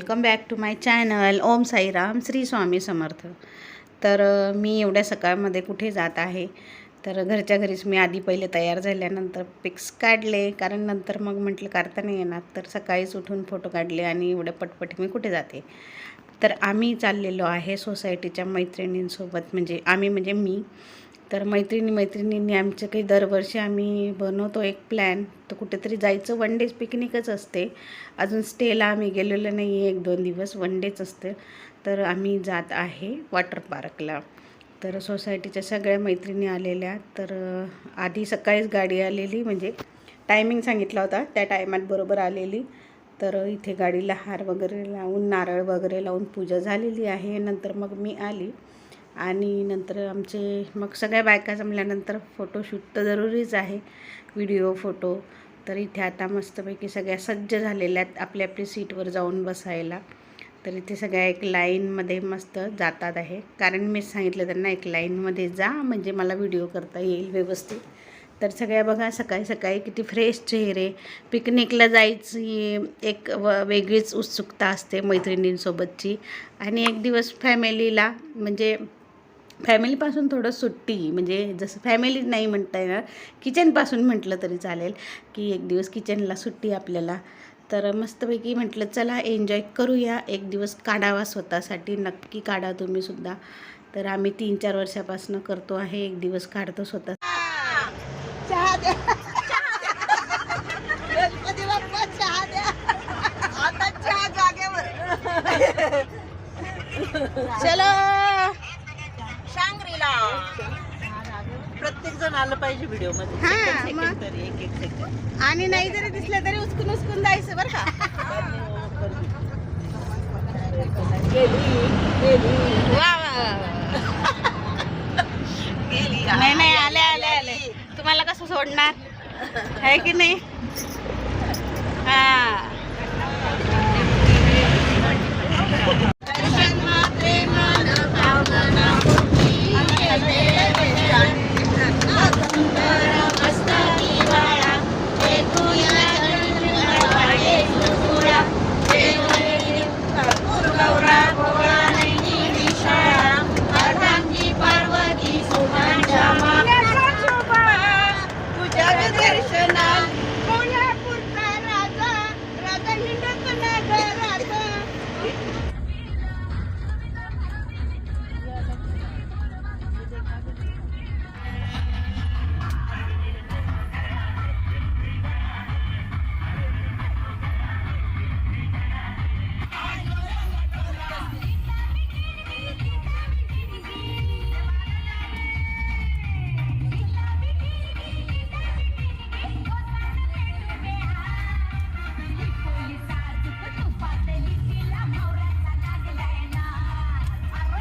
Welcome back to my channel. Om Sairam Shri Swami Samarth. तर मी एवढ्या सकाळमध्ये कुठे जात आहे? तर घरच्या घरीच मी आधी पहिले तयार झाल्यानंतर पिक्स काढले. कारण नंतर मग म्हटलं काढता नाही येणार. तर सकाळीच उठून फोटो काढले आणि एवढ्या पटपट मी कुठे जाते? तर आम्ही चाललेलो आहे सोसायटीच्या मैत्रिणींसोबत. म्हणजे आम्ही म्हणजे मी. तर मैत्रिणी मैत्रिणींनी आमचं काही दरवर्षी आम्ही बनवतो एक प्लॅन तर कुठेतरी जायचं वन डेज पिकनिकच असते. अजून स्टेला आम्ही गेलेलो नाही आहे एक दोन दिवस वन डेच असते. तर आम्ही जात आहे वॉटर पार्कला तर सोसायटीच्या सगळ्या मैत्रिणी आलेल्या. तर आधी सकाळीच गाडी आलेली म्हणजे टायमिंग सांगितला होता त्या टायमात बरोबर आलेली. तर इथे गाडीला हार वगैरे लावून नारळ वगैरे लावून पूजा झालेली आहे. नंतर मग मी आली. आणि नंतर आमचे मग सगळ्या बायका जमल्यानंतर फोटोशूट तर जरुरीच आहे. व्हिडिओ फोटो तर इथे आता मस्तपैकी सगळ्या सज्ज झालेल्या आहेत आपली आपली सीटवर जाऊन बसायला. तर इथे सगळ्या एक लाईनमध्ये मस्त जातात आहे. कारण मी सांगितलं त्यांना एक लाईनमध्ये जा म्हणजे मला व्हिडिओ करता येईल व्यवस्थित. तर सगळ्या बघा सकाळी सकाळी किती फ्रेश चेहरे. पिकनिकला जायची एक व वेगळीच उत्सुकता असते मैत्रिणींसोबतची. आणि एक दिवस फॅमिलीला म्हणजे फॅमिलीपासून थोडं सुट्टी म्हणजे जसं फॅमिली नाही म्हणता येणार किचनपासून म्हटलं तरी चालेल की एक दिवस किचनला सुट्टी आपल्याला. तर मस्तपैकी म्हटलं चला एन्जॉय करूया. एक दिवस काढावा स्वतःसाठी नक्की काढा तुम्ही सुद्धा. तर आम्ही तीन चार वर्षापासून करतो आहे एक दिवस काढतो स्वतः चहा द्या गणपती बाप्पा चहा द्या आता चहा जागेवर चलो शांग्रीला प्रत्येक जण आलं पाहिजे व्हिडिओमध्ये हा, Second, second मग? तरी एक एक सेकंड आणि नाही जरी दिसलं तरी उचकून उचकून जायचं बरं का? वा. नाही नाही आले आले आले. तुम्हाला कसं सोडणार? आहे की नाही? हा.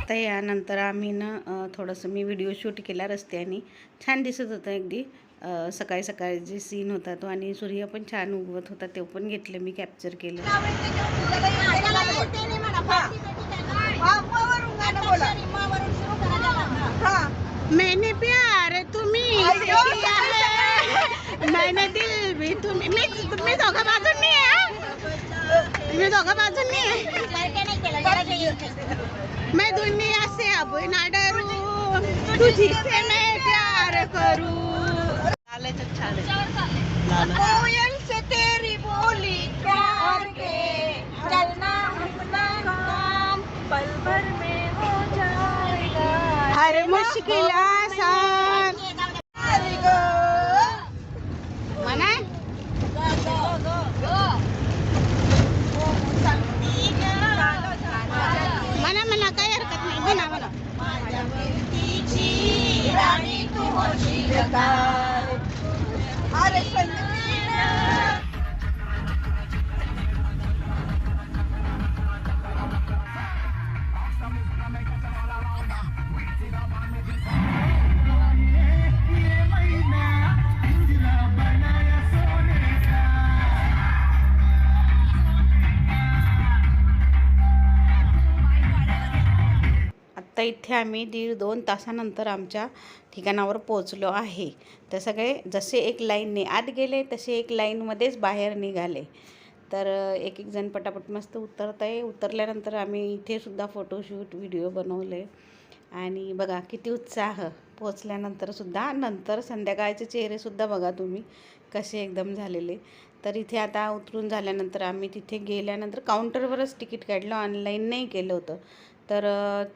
आता यानंतर आम्ही ना थोडंसं मी व्हिडिओ शूट केला रस्त्याने. छान दिसत होतं अगदी. सकाळी सकाळी जे सीन होता तो आणि सूर्य पण छान उगवत होता ते पण घेतलं मी कॅप्चर केलं. मैंने प्यार तुम्ही मैंने दिल भी तुम्ही मी तुम्ही दोघं बाजून आहे मी दोघं बाजून आहे? मैं दुनिया से अब ना डरू तुझसे मैं प्यार करूँ। कोयल से तेरी बोली प्यार के चलना हंसना काम पल भर में हो जाएगा। हर मुश्किल आसान आता इथे आम्ही दीड दोन तासानंतर आमच्या ठिकाणावर पोचलो आहे. तर सगळे जसे एक लाईनने आत गेले तसे एक लाईनमध्येच बाहेर निघाले. तर एक एक जण पटापट मस्त उतरत आहे. उतरल्यानंतर आम्ही इथेसुद्धा फोटोशूट व्हिडिओ बनवले. आणि बघा किती उत्साह. पोचल्यानंतर सुद्धा नंतर संध्याकाळचे चेहरेसुद्धा बघा तुम्ही कसे एकदम झालेले. तर इथे आता उतरून झाल्यानंतर आम्ही तिथे गेल्यानंतर काउंटरवरच तिकीट काढलं. ऑनलाईन नाही केलं होतं. तर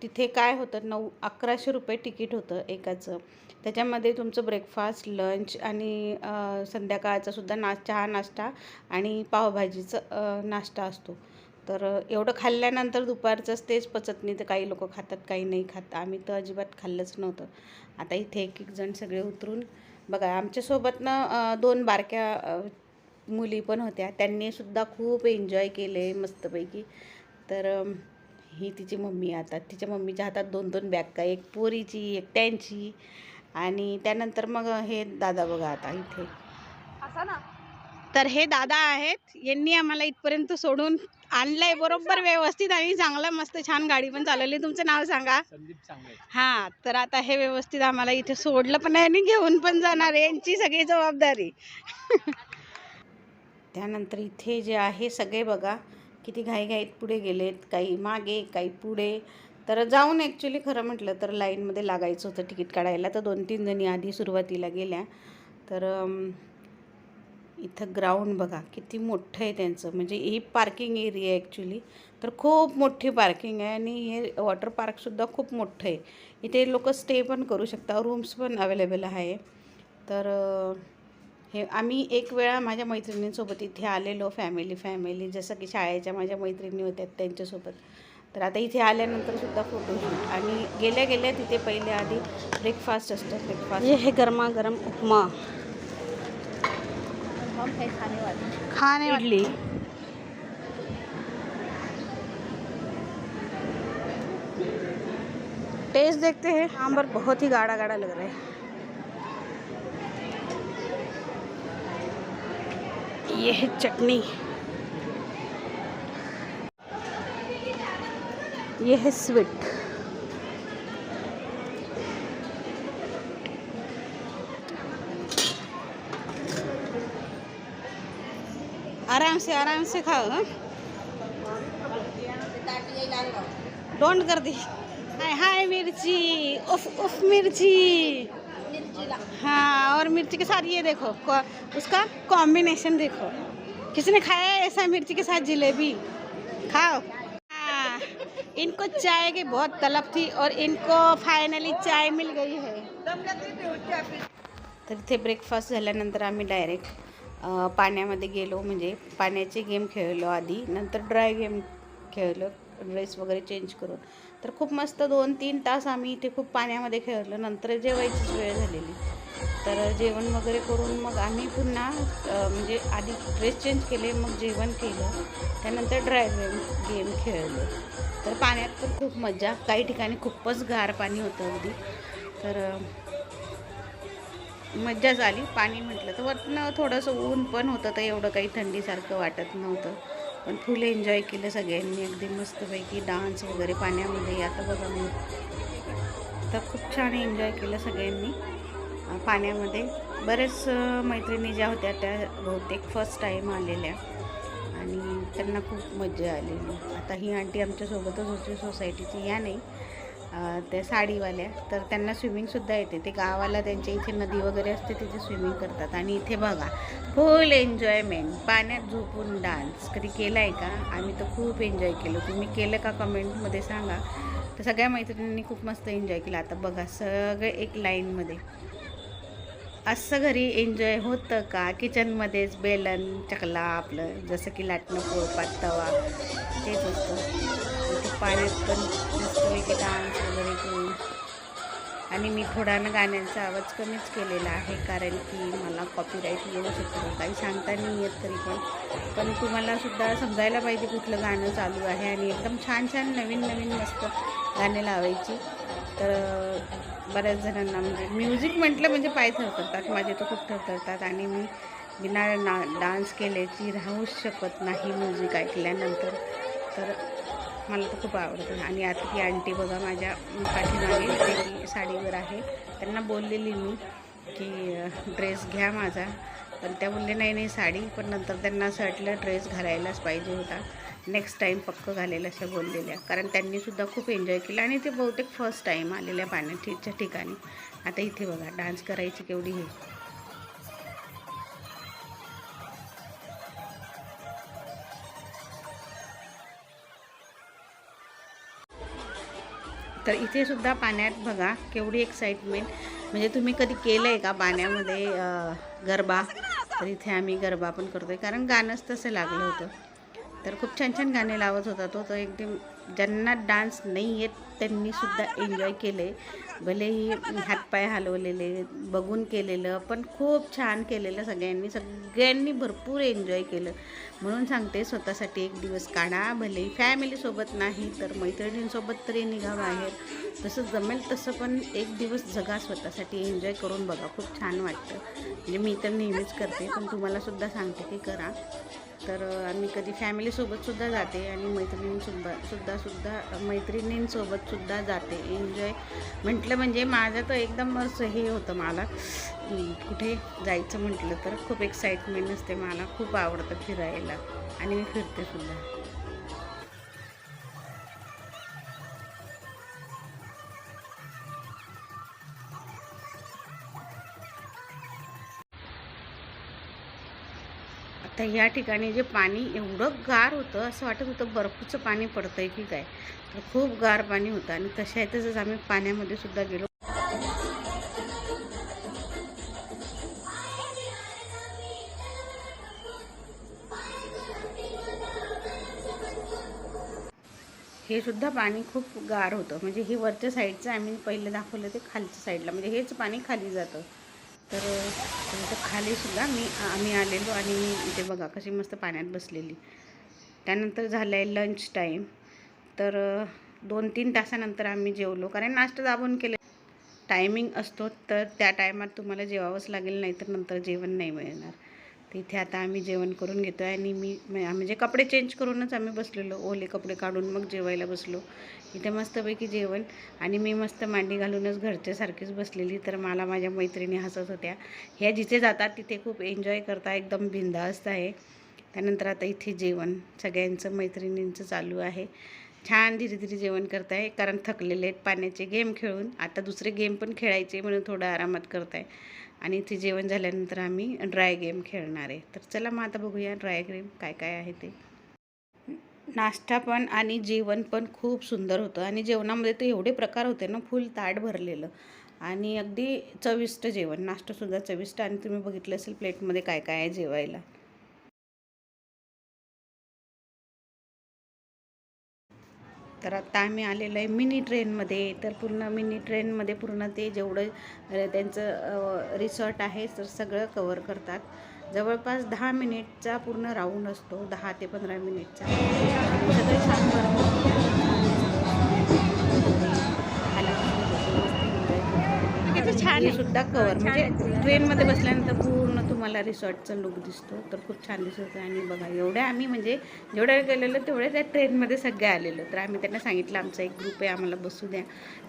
तिथे काय होतं नऊ अकराशे रुपये तिकीट होतं एकाचं. त्याच्यामध्ये तुमचं ब्रेकफास्ट लंच आणि संध्याकाळचासुद्धा संध्याकाळचा सुद्धा ना चहा नाश्ता आणि पावभाजीचं नाश्ता असतो. तर एवढं खाल्ल्यानंतर दुपारचंच तेच पचत नाही तर काही लोक खातात काही नाही खात. आम्ही तर अजिबात खाल्लंच नव्हतं. आता इथे एक एक जण सगळे उतरून बघा आमच्यासोबतनं दोन बारक्या मुली पण होत्या. त्यांनीसुद्धा खूप एन्जॉय केले मस्तपैकी. तर ही तिची मम्मी आता. तिच्या मम्मीच्या हातात दोन दोन बॅग काय एक पोरीची एक त्यांची. आणि त्यानंतर मग हे दादा बघा आता इथे. तर हे दादा आहेत. यांनी आम्हाला इथपर्यंत सोडून आणलंय. बरोबर व्यवस्थित आणि चांगला मस्त छान गाडी पण चालवली. तुमचं नाव सांगा. हां तर आता हे व्यवस्थित आम्हाला इथे सोडलं पण आहे आणि घेऊन पण जाणार आहे. यांची सगळी जबाबदारी. त्यानंतर इथे जे आहे सगळे बघा. किती घाईघाईत पुढे गेलेत काही मागे काही पुढे. तर जाऊन ॲक्च्युली खरं म्हटलं तर लाईनमध्ये लागायचं होतं तिकीट काढायला. तर दोन तीन जणी आधी सुरुवातीला गेल्या. तर इथं ग्राउंड बघा किती मोठं आहे त्यांचं. म्हणजे ही पार्किंग एरिया आहे ॲक्च्युली तर खूप मोठी पार्किंग आहे आणि हे वॉटर पार्कसुद्धा खूप मोठं आहे. इथे लोक स्टे पण करू शकता रूम्स पण अवेलेबल आहे. तर हे आम्ही एक वेळा माझ्या मैत्रिणींसोबत इथे आलेलो फॅमिली फॅमिली जसं की शाळेच्या माझ्या मैत्रिणी होत्या त्यांच्यासोबत. तर आता इथे आल्यानंतर सुद्धा फोटोशूट आणि गेल्या गेल्या तिथे पहिले आधी ब्रेकफास्ट असतं ब्रेकफास्ट हे गरमा गरम उपमा. है खाने इडली. टेस्ट देखते हैं. सांबर बहुत ही गाढ़ा गाढ़ा लग रहा है. ये है चटनी। ये है स्वीट। आराम से आराम से खाओ हाँ। डोंट कर दी। हाय हाय मिर्ची। उफ उफ मिर्ची। हाँ और मिर्ची के साथ ये देखो उसका कॉम्बिनेशन देखो। किसने खाया है ऐसा मिर्ची के साथ जलेबी? खाओ। हाँ इनको चाय की बहुत तलब थी और इनको फाइनली चाय मिल गई है। तर इथे ब्रेकफास्ट झाल्यानंतर आम्ही डायरेक्ट पाण्यामध्ये गेलो. म्हणजे पाण्याचे गेम खेळलो आधी, नंतर ड्राय गेम खेळलो ड्रेस वगैरे चेंज करून. तर खूप मस्त दोन तीन तास आम्ही इथे खूप पाण्यामध्ये खेळलो. नंतर जेवायचीच झालेली. तर जेवण वगैरे करून मग आम्ही पुन्हा म्हणजे आधी ड्रेस चेंज केले मग जेवण केलं. त्यानंतर ड्राय गेम गेम खेळलो. तर पाण्यात पण खूप मजा काही ठिकाणी खूपच गार पाणी होतं अगदी. तर मज्जा मज्जाच आली पाणी म्हटलं तर वरनं थोडंसं ऊन पण होतं तर एवढं काही थंडीसारखं वाटत नव्हतं. पण फुल एन्जॉय केलं सगळ्यांनी. अगदी मस्तपैकी डान्स वगैरे पाण्यामध्ये. आता बघा मी. तर खूप छान एन्जॉय केलं सगळ्यांनी. पाण्यामध्ये. बरेच मैत्रिणी ज्या होत्या त्या बहुतेक फर्स्ट टाईम आलेल्या. आणि त्यांना खूप मजा आलेली आता ही आंटी आमच्यासोबतच होती सोसायटीची या नाही. त्या साडीवाल्या. तर त्यांना स्विमिंगसुद्धा येते. ते गावाला त्यांच्या इथे नदी वगैरे असते तिथे स्विमिंग करतात. आणि इथे बघा फुल एन्जॉयमेंट पाण्यात झोपून डान्स कधी केला आहे का? आम्ही तर खूप एन्जॉय केलं. तुम्ही केलं का कमेंटमध्ये सांगा. तर सगळ्या मैत्रिणींनी खूप मस्त एन्जॉय केलं. आता बघा सगळे एक लाईनमध्ये असं घरी एन्जॉय होतं का? किचनमध्येच बेलन चकला आपलं जसं की लाटणं पोळपात तवा तेच असतं. पाण्यात पण मस्तपैकी डान्स वगैरे करून. आणि मी थोडानं गाण्यांचा आवाज कमीच केलेला आहे कारण की मला कॉपीराईट येऊ शकतो. काही सांगता नाही येत तरी पण. पण तुम्हाला सुद्धा समजायला पाहिजे कुठलं गाणं चालू आहे आणि एकदम छान छान नवीन नवीन मस्त गाणे लावायची. तर बऱ्याच जणांना म्हणजे म्युझिक म्हटलं म्हणजे पाय थरथरतात माझे तर खूप थरथरतात आणि मी बिना ना डान्स केल्याची राहूच शकत नाही म्युझिक ऐकल्यानंतर. तर मला तर खूप आवडतं. आणि आता ती आंटी बघा माझ्या पाठीमागे ती साडीवर आहे. त्यांना बोललेली मी की ड्रेस घ्या माझा. पण त्या बोलले नाही नाही साडी. पण नंतर त्यांना असं वाटलं ड्रेस घालायलाच पाहिजे होता. नेक्स्ट टाईम पक्क घालेल अशा बोललेल्या कारण त्यांनीसुद्धा खूप एन्जॉय केलं आणि ते बहुतेक फर्स्ट टाईम आलेल्या पाण्याच्या ठिकाणी. आता इथे बघा डान्स करायची केवढी हे. तर इथे सुद्धा पाण्यात बघा केवढी एक्साइटमेंट म्हणजे तुम्ही कधी केलं आहे का पाण्यामध्ये गरबा? तर इथे आम्ही गरबा पण करतो आहे कारण गाणंच तसं लागलं होतं. तर खूप छान छान गाणे लावत होता तो. तर एकदम ज्यांना डान्स नाही येत त्यांनीसुद्धा एन्जॉय केले. भलेही हातपाय हलवलेले बघून केलेलं पण खूप छान केलेलं सगळ्यांनी. सगळ्यांनी भरपूर एन्जॉय केलं. म्हणून सांगते स्वतःसाठी एक दिवस काढा. भले फॅमिलीसोबत नाही तर मैत्रिणींसोबत तरी निघा बाहेर. तसं जमेल तसं पण एक दिवस जगा स्वतःसाठी. एन्जॉय करून बघा. खूप छान वाटतं. म्हणजे मी तर नेहमीच करते पण तुम्हालासुद्धा सांगते की करा. तर आम्ही कधी फॅमिलीसोबतसुद्धा जाते आणि मैत्रिणींसुद्धा सुद्धा सुद्धा जाते. एन्जॉय म्हटलं म्हणजे माझं तर एकदम असं हे होतं मला कुठे जायचं म्हटलं तर खूप एक्साइटमेंट असते. मला खूप आवडतं फिरायला आणि मी फिरते सुद्धा. आता या ठिकाणी जे पाणी एवढं गार होतं असं वाटत होतं बर्फाचं पाणी पडतंय की काय? तर खूप गार पाणी होतं आणि तशा तसंच आम्ही पाण्यामध्ये सुद्धा गेलो. हे सुद्धा पाणी खूप गार होतं. म्हणजे हे वरच्या साईडचं आम्ही पहिले दाखवलं ते खालच्या साईडला म्हणजे हेच पाणी खाली जातं. तर इथं मी आम्ही आलेलो आणि मी इथे बघा कशी मस्त पाण्यात बसलेली. त्यानंतर झालं आहे लंच टाईम तर दोन तीन तासानंतर आम्ही जेवलो. कारण नाश्ता दाबून केलं. टायमिंग असतो तर त्या टायमात तुम्हाला जेवावंच लागेल नाही तर नंतर जेवण नाही मिळणार. इथे आता आम्ही जेवण करून घेतो आहे आणि मी म- म्हणजे कपडे चेंज करूनच आम्ही बसलेलो ओले कपडे काढून मग जेवायला बसलो. इथे मस्तपैकी जेवण आणि मी मस्त मांडी घालूनच घरच्यासारखीच बसलेली. तर मला माझ्या मैत्रिणी हसत होत्या. ह्या जिथे जातात तिथे खूप एन्जॉय करता एकदम बिंदास्त आहे. त्यानंतर आता इथे जेवण सगळ्यांचं मैत्रिणींचं चालू आहे. छान धीरे धीरे जेवण करताय कारण थकलेले आहेत पाण्याचे गेम खेळून. आता दुसरे गेम पण खेळायचे म्हणून थोडं आरामात करताय. आणि इथे जेवण झाल्यानंतर आम्ही ड्राय गेम खेळणार आहे. तर चला मग आता बघूया ड्राय गेम काय काय आहे ते. नाश्ता पण आणि जेवण पण खूप सुंदर होतं. आणि जेवणामध्ये तर एवढे प्रकार होते ना फुल ताट भरलेलं. आणि अगदी चविष्ट जेवण नाश्तासुद्धा चविष्ट. आणि तुम्ही बघितलं असेल प्लेटमध्ये काय काय आहे जेवायला. तर आत्ता आम्ही आलेलो आहे मिनी ट्रेनमध्ये. तर पूर्ण मिनी ट्रेनमध्ये पूर्ण ते जेवढं त्यांचं रिसॉर्ट आहे तर सगळं कवर करतात. जवळपास दहा मिनिटचा पूर्ण राऊंड असतो दहा ते पंधरा मिनिटचा. आणि सगळं छान छान सुद्धा कवर म्हणजे ट्रेनमध्ये बसल्यानंतर पूर्ण तुम्हाला रिसॉर्टचा लुक दिसतो. तर खूप छान दिसत आणि बघा एवढ्या आम्ही म्हणजे जेवढ्या गेलेलो तेवढ्या त्या ट्रेनमध्ये सगळे आलेलो. तर आम्ही त्यांना सांगितलं आमचा एक ग्रुप आहे आम्हाला बसू द्या.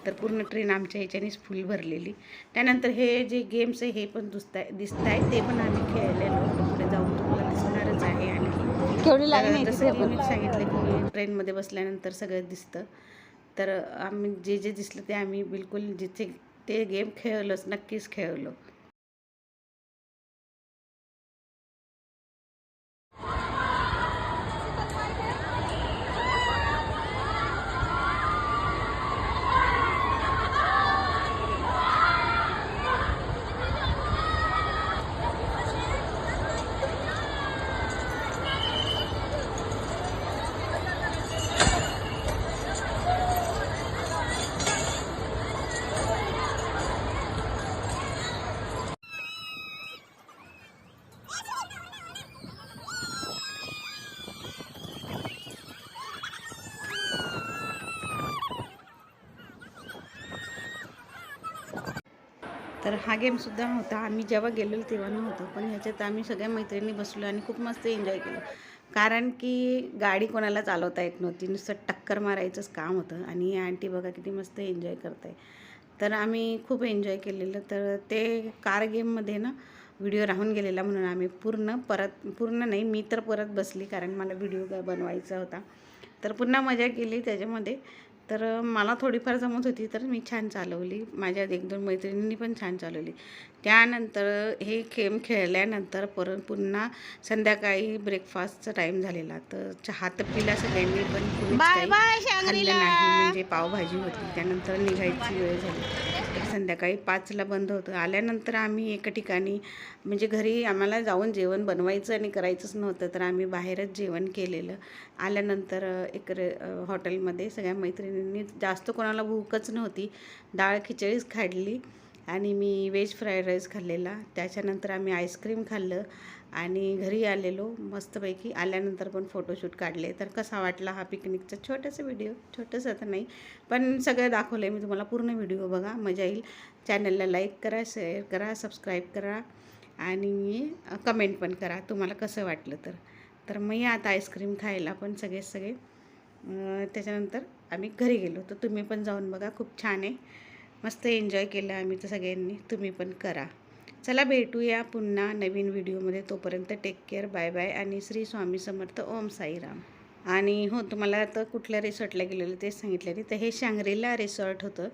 तर पूर्ण ट्रेन आमच्या ह्याच्यानेच फुल भरलेली. त्यानंतर हे जे गेम्स आहे हे पण दिसताय दिसत आहे. ते पण आम्ही खेळलेलो. तर पुढे जाऊन तुम्हाला दिसणारच आहे आणखी जसं मी सांगितलं की ट्रेनमध्ये बसल्यानंतर सगळं दिसतं. तर आम्ही जे जे दिसलं ते आम्ही बिलकुल जिथे ते गेम खेळलोच नक्कीच खेळलो. तर हा गेमसुद्धा होता. आम्ही जेव्हा गेलेलो तेव्हा नव्हतं. पण ह्याच्यात आम्ही सगळ्या मैत्रिणी बसलो आणि खूप मस्त एन्जॉय केलं. कारण की गाडी कोणाला चालवता येत नव्हती. नुसतं टक्कर मारायचंच काम होतं. आणि ही आंटी बघा किती मस्त एन्जॉय करत. आहे तर आम्ही खूप एन्जॉय केलेलं. तर ते कार गेममध्ये ना व्हिडिओ राहून गेलेला म्हणून आम्ही पूर्ण परत पूर्ण नाही मी तर परत बसली कारण मला व्हिडिओ बनवायचा होता. तर पुन्हा मजा केली त्याच्यामध्ये. तर मला थोडीफार जमत होती तर मी छान चालवली. माझ्या एक दोन मैत्रिणींनी पण छान चालवली. त्यानंतर हे गेम खेळल्यानंतर परत पुन्हा संध्याकाळी ब्रेकफास्टचा टाईम झालेला. तर चहा तर पिला सगळ्यांनी पण खाल्लं नाही. म्हणजे पावभाजी होती. त्यानंतर निघायची वेळ झाली. संध्याकाळी पाचला बंद होतं. आल्यानंतर आम्ही एका ठिकाणी म्हणजे घरी आम्हाला जाऊन जेवण बनवायचं आणि करायचंच नव्हतं तर आम्ही बाहेरच जेवण केलेलं. आल्यानंतर एक रे हॉटेलमध्ये सगळ्या मैत्रिणींनी जास्त कोणाला भूकच नव्हती. डाळ खिचडीच खाल्ली. आणि मी व्हेज फ्राईड राईस खाल्लेला. त्याच्यानंतर आम्ही आईस्क्रीम खाल्लं आणि घरी आलेलो मस्तपैकी. आल्यानंतर पण फोटोशूट काढले. तर कसा वाटला हा पिकनिकचा? छोटासा व्हिडिओ. छोटंसं तर नाही. पण सगळं दाखवलं आहे मी तुम्हाला पूर्ण व्हिडिओ बघा. मजा येईल. चॅनलला लाईक करा शेअर करा सबस्क्राईब करा आणि कमेंट पण करा. तुम्हाला कसं वाटलं तर. तर मी आता आईस्क्रीम खायला पण सगळे सगळे त्याच्यानंतर आम्ही घरी गेलो. तर तुम्ही पण जाऊन बघा. खूप छान आहे. मस्त एन्जॉय केलं आम्ही तर सगळ्यांनी. तुम्ही पण करा. चला भेटूया पुन्हा नवीन व्हिडिओमध्ये. तोपर्यंत टेक केअर बाय बाय आणि श्री स्वामी समर्थ ओम साईराम. आणि हो तुम्हाला आता कुठल्या रिसॉर्टला गेलेलं ते सांगितलं नाही तर हे शांग्रीला रिसॉर्ट होतं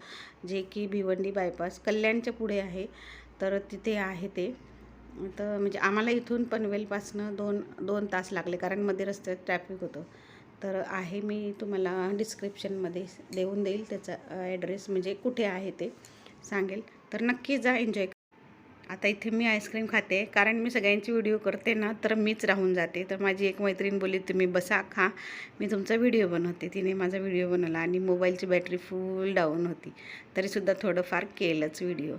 जे की भिवंडी बायपास कल्याणच्या पुढे आहे. तर तिथे आहे ते. तर म्हणजे आम्हाला इथून पनवेलपासनं दोन दोन तास लागले कारण मध्ये रस्त्यात ट्रॅफिक होतं. तर आहे मी तुम्हाला डिस्क्रिप्शनमध्ये देऊन देईल त्याचा ॲड्रेस म्हणजे कुठे आहे ते सांगेल. तर नक्की जा एन्जॉय आता इथे मी आईस्क्रीम खाते कारण मी सगळ्यांची व्हिडिओ करते ना तर मीच राहून जाते. तर माझी एक मैत्रीण बोलली तुम्ही बसा खा. मी तुमचा व्हिडिओ बनवते. तिने माझा व्हिडिओ बनवला आणि मोबाईलची बॅटरी फुल डाऊन होती. तरीसुद्धा थोडंफार केलंच व्हिडिओ